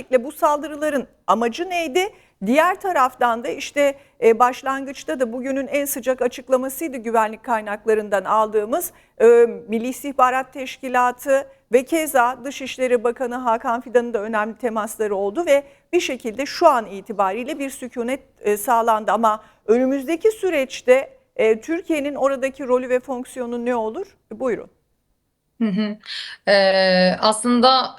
Öncelikle bu saldırıların amacı neydi? Diğer taraftan da işte e, başlangıçta da bugünün en sıcak açıklamasıydı güvenlik kaynaklarından aldığımız e, Milli İstihbarat Teşkilatı ve keza Dışişleri Bakanı Hakan Fidan'ın da önemli temasları oldu ve bir şekilde şu an itibariyle bir sükunet e, sağlandı ama önümüzdeki süreçte e, Türkiye'nin oradaki rolü ve fonksiyonu ne olur? Buyurun. Hı hı. Ee, aslında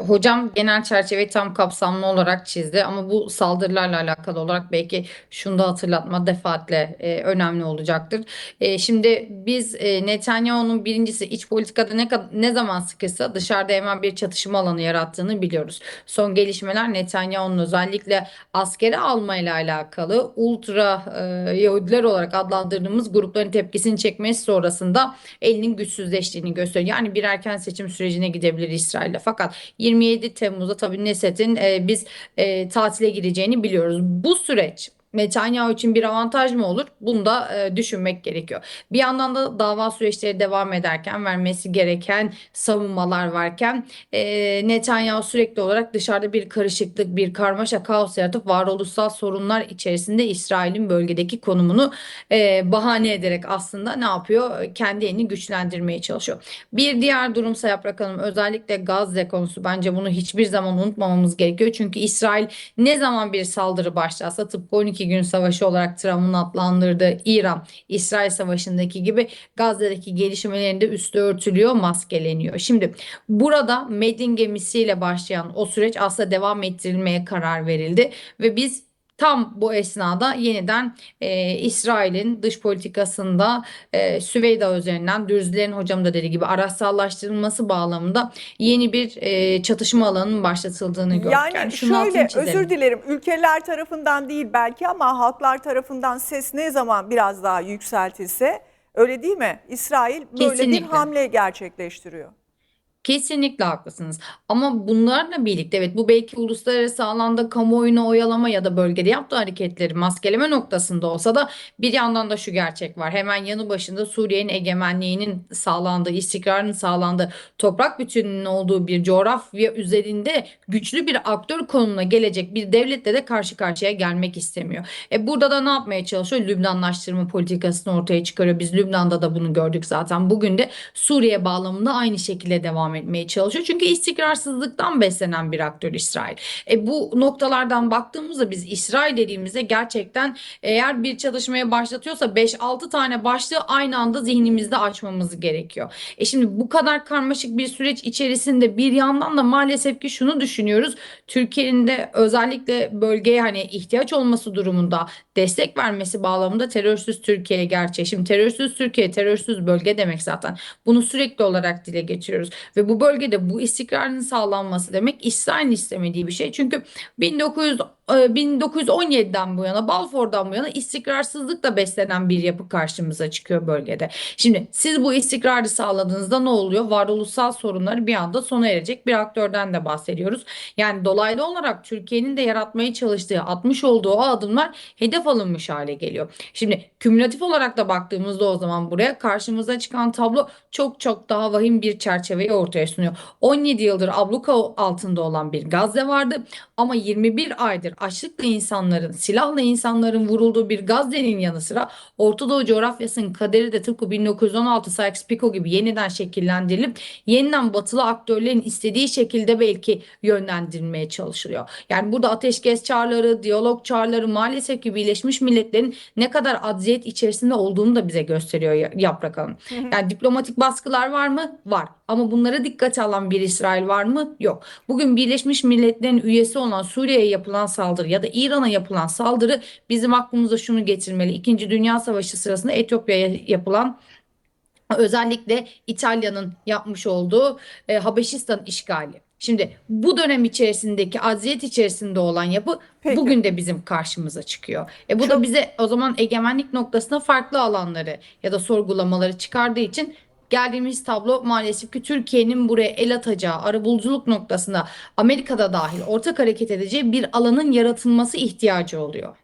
e, hocam genel çerçeveyi tam kapsamlı olarak çizdi ama bu saldırılarla alakalı olarak belki şunu da hatırlatma defaatle e, önemli olacaktır. E, şimdi biz e, Netanyahu'nun birincisi iç politikada ne ne zaman sıkışsa dışarıda hemen bir çatışma alanı yarattığını biliyoruz. Son gelişmeler Netanyahu'nun özellikle askeri almayla alakalı ultra e, Yahudiler olarak adlandırdığımız grupların tepkisini çekmesi sonrasında elinin güçsüzleştiğini gösteriyor. Yani bir erken seçim sürecine gidebilir İsrail'de. Fakat 27 Temmuz'da tabii Neset'in e, biz e, tatile gireceğini biliyoruz. Bu süreç Netanyahu için bir avantaj mı olur? Bunu da e, düşünmek gerekiyor. Bir yandan da dava süreçleri devam ederken vermesi gereken savunmalar varken e, Netanyahu sürekli olarak dışarıda bir karışıklık, bir karmaşa, kaos yaratıp varoluşsal sorunlar içerisinde İsrail'in bölgedeki konumunu e, bahane ederek aslında ne yapıyor? Kendi elini güçlendirmeye çalışıyor. Bir diğer durumsa Yaprak Hanım özellikle Gazze konusu bence bunu hiçbir zaman unutmamamız gerekiyor. Çünkü İsrail ne zaman bir saldırı başlarsa tıpkı 12 gün savaşı olarak Trump'ın adlandırdığı İran-İsrail savaşındaki gibi Gazze'deki gelişmelerinde üstü örtülüyor, maskeleniyor. Şimdi burada Medin gemisiyle başlayan o süreç aslında devam ettirilmeye karar verildi ve biz Tam bu esnada yeniden e, İsrail'in dış politikasında e, Süveyda üzerinden Dürzülerin hocam da dediği gibi araçsallaştırılması bağlamında yeni bir e, çatışma alanının başlatıldığını gördük. Yani altını şöyle özür dilerim ülkeler tarafından değil belki ama halklar tarafından ses ne zaman biraz daha yükseltilse öyle değil mi? İsrail böyle bir Kesinlikle. hamle gerçekleştiriyor. Kesinlikle haklısınız. Ama bunlarla birlikte evet bu belki uluslararası alanda kamuoyunu oyalama ya da bölgede yaptığı hareketleri maskeleme noktasında olsa da bir yandan da şu gerçek var. Hemen yanı başında Suriye'nin egemenliğinin sağlandığı, istikrarının sağlandığı, toprak bütünlüğünün olduğu bir coğrafya üzerinde güçlü bir aktör konumuna gelecek bir devletle de karşı karşıya gelmek istemiyor. E burada da ne yapmaya çalışıyor? Lübnanlaştırma politikasını ortaya çıkarıyor. Biz Lübnan'da da bunu gördük zaten. Bugün de Suriye bağlamında aynı şekilde devam etmeye çalışıyor. Çünkü istikrarsızlıktan beslenen bir aktör İsrail. E bu noktalardan baktığımızda biz İsrail dediğimizde gerçekten eğer bir çalışmaya başlatıyorsa 5-6 tane başlığı aynı anda zihnimizde açmamız gerekiyor. E şimdi bu kadar karmaşık bir süreç içerisinde bir yandan da maalesef ki şunu düşünüyoruz. Türkiye'nin de özellikle bölgeye hani ihtiyaç olması durumunda destek vermesi bağlamında terörsüz Türkiye gerçeği. Şimdi terörsüz Türkiye, terörsüz bölge demek zaten. Bunu sürekli olarak dile getiriyoruz. Ve bu bölgede bu istikrarın sağlanması demek İsrail'in istemediği bir şey. Çünkü 1900 e, 1917'den bu yana, Balfour'dan bu yana istikrarsızlıkla beslenen bir yapı karşımıza çıkıyor bölgede. Şimdi siz bu istikrarı sağladığınızda ne oluyor? Varoluşsal sorunları bir anda sona erecek bir aktörden de bahsediyoruz. Yani dolaylı olarak Türkiye'nin de yaratmaya çalıştığı, atmış olduğu o adımlar hedef alınmış hale geliyor. Şimdi kümülatif olarak da baktığımızda o zaman buraya karşımıza çıkan tablo çok çok daha vahim bir çerçeveyi ortaya sunuyor. 17 yıldır abluka altında olan bir Gazze vardı ama 21 aydır açlıkla insanların, silahla insanların vurulduğu bir Gazze'nin yanı sıra Orta Doğu coğrafyasının kaderi de tıpkı 1916 Sykes-Picot gibi yeniden şekillendirilip yeniden batılı aktörlerin istediği şekilde belki yönlendirilmeye çalışılıyor. Yani burada ateşkes çağrıları, diyalog çağrıları maalesef ki Birleşmiş Milletler'in ne kadar acziyet içerisinde olduğunu da bize gösteriyor Ya- Yaprak Hanım. Yani diplomatik baskılar var mı? Var. Ama bunlara dikkate alan bir İsrail var mı? Yok. Bugün Birleşmiş Milletler'in üyesi olan Suriye'ye yapılan saldırı ya da İran'a yapılan saldırı bizim aklımıza şunu getirmeli. İkinci Dünya Savaşı sırasında Etiyopya'ya yapılan özellikle İtalya'nın yapmış olduğu e, Habeşistan işgali. Şimdi bu dönem içerisindeki aziyet içerisinde olan yapı Peki. bugün de bizim karşımıza çıkıyor. E bu Çok- da bize o zaman egemenlik noktasında farklı alanları ya da sorgulamaları çıkardığı için geldiğimiz tablo maalesef ki Türkiye'nin buraya el atacağı, arabuluculuk noktasında Amerika'da dahil ortak hareket edeceği bir alanın yaratılması ihtiyacı oluyor.